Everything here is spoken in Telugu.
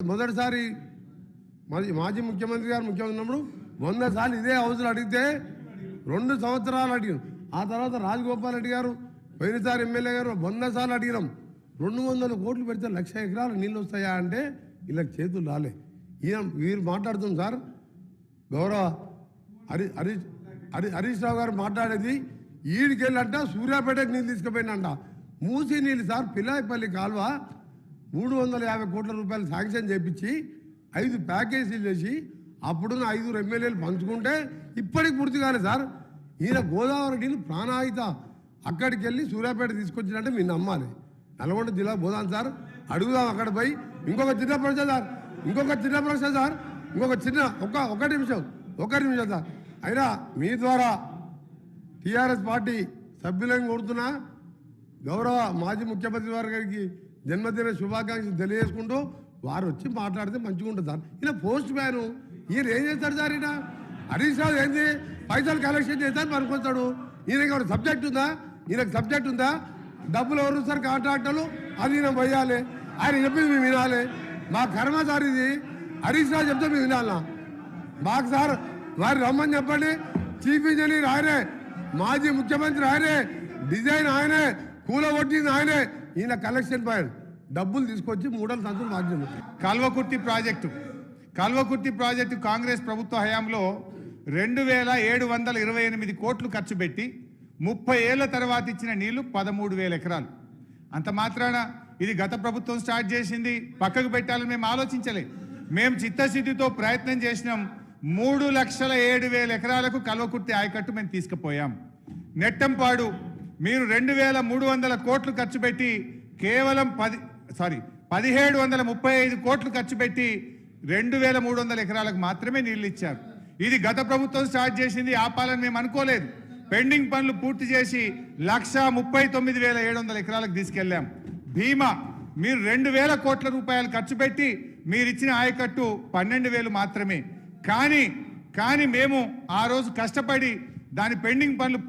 మొదటిసారి మాజీ మాజీ ముఖ్యమంత్రి గారు ముఖ్యమంత్రి ఉన్నప్పుడు వంద సార్లు ఇదే హౌస్లో అడిగితే రెండు సంవత్సరాలు అడిగాం ఆ తర్వాత రాజగోపాల్ రెడ్డి గారు పోయినసారి ఎమ్మెల్యే గారు వంద సార్లు అడిగినాం. రెండు వందల కోట్లు పెడితే లక్ష ఎకరాలు నీళ్ళు వస్తాయా అంటే ఇలా చేతులు రాలే. ఈయన వీరు మాట్లాడుతుంది సార్. గౌరవ హరి హరీష్ హరి హరీష్ రావు గారు మాట్లాడేది ఈడికెళ్ళంట సూర్యాపేటకు నీళ్ళు తీసుకుపోయినంట మూసి నీళ్ళు సార్ పిల్లాయిపల్లి కాలువ మూడు వందల యాభై కోట్ల రూపాయలు శాంక్షన్ చేపించి ఐదు ప్యాకేజీలు చేసి అప్పుడున్న ఐదుగురు ఎమ్మెల్యేలు పంచుకుంటే ఇప్పటికి పూర్తి కాలేదు సార్. ఈయన గోదావరి నీళ్ళు ప్రాణాయిత అక్కడికి వెళ్ళి సూర్యాపేట తీసుకొచ్చినట్టే మీరు నమ్మాలి. నల్గొండ జిల్లా పోదాం సార్ అడుగుదాం అక్కడ పోయి. ఇంకొక చిన్న ప్రశ్న సార్ ఇంకొక చిన్న ప్రశ్న సార్ ఇంకొక చిన్న ఒక ఒక నిమిషం ఒక నిమిషం సార్. అయినా మీ ద్వారా టీఆర్ఎస్ పార్టీ సభ్యులను కోరుతున్నా గౌరవ మాజీ ముఖ్యమంత్రి వారి గారికి జన్మదిన శుభాకాంక్షలు తెలియజేసుకుంటూ వారు వచ్చి మాట్లాడితే మంచిగా ఉంటుంది సార్. ఈయన పోస్ట్ మ్యాన్. ఈయన ఏం చేస్తాడు సార్ ఈయన? హరీష్ రావు ఏంది? పైసలు కలెక్షన్ చేస్తాను పనుకొస్తాడు. ఈయనకి ఎవరు సబ్జెక్ట్ ఉందా? ఈయనకు సబ్జెక్ట్ ఉందా? డబ్బులు ఎవరు సార్ కాంట్రాక్టర్లు అది ఈయన పోయాలి. ఆయన చెప్పింది మేము వినాలి. మా కర్మ సార్ ఇది. హరీష్ రావు చెప్తే మేము వినాలా? మాకు సార్ వారు రమ్మని చెప్పండి. చీఫ్ ఇంజనీర్ ఆయనే. మాజీ ముఖ్యమంత్రి ఆయనే. డిజైన్ ఆయనే. కూలగొట్టింది ఆయనే. ఈయన కలెక్షన్ పాయింట్ డబ్బులు తీసుకొచ్చి మూడల సంచులు మార్చింది కల్వకుర్తి ప్రాజెక్టు. కల్వకుర్తి ప్రాజెక్టు కాంగ్రెస్ ప్రభుత్వ హయాంలో రెండు వేల ఏడు వందల ఇరవై ఎనిమిది కోట్లు ఖర్చు పెట్టి ముప్పై ఏళ్ళ తర్వాత ఇచ్చిన నీళ్ళు పదమూడు వేల ఎకరాలు. అంత మాత్రాన ఇది గత ప్రభుత్వం స్టార్ట్ చేసింది. పక్కకు పెట్టాలని మేము ఆలోచించలే. మేము చిత్తశుద్ధితో ప్రయత్నం చేసినాం. మూడు లక్షల ఏడు వేల ఎకరాలకు కల్వకుర్తి ఆయకట్టు మేము తీసుకుపోయాం. నెట్టంపాడు మీరు రెండు వేల మూడు వందల కోట్లు ఖర్చు పెట్టి కేవలం పది సారీ పదిహేడు వందల ముప్పై ఐదు కోట్లు ఖర్చు పెట్టి రెండు వేల మూడు వందల ఎకరాలకు మాత్రమే నీళ్ళు ఇచ్చారు. ఇది గత ప్రభుత్వం స్టార్ట్ చేసింది ఆపాలని మేము అనుకోలేదు. పెండింగ్ పనులు పూర్తి చేసి లక్ష ముప్పై తొమ్మిది వేల ఏడు వందల ఎకరాలకు తీసుకెళ్ళాం. భీమా మీరు రెండు వేల కోట్ల రూపాయలు ఖర్చు పెట్టి మీరు ఇచ్చిన ఆయకట్టు పన్నెండు వేలు మాత్రమే. కానీ కానీ మేము ఆ రోజు కష్టపడి దాని పెండింగ్ పనులు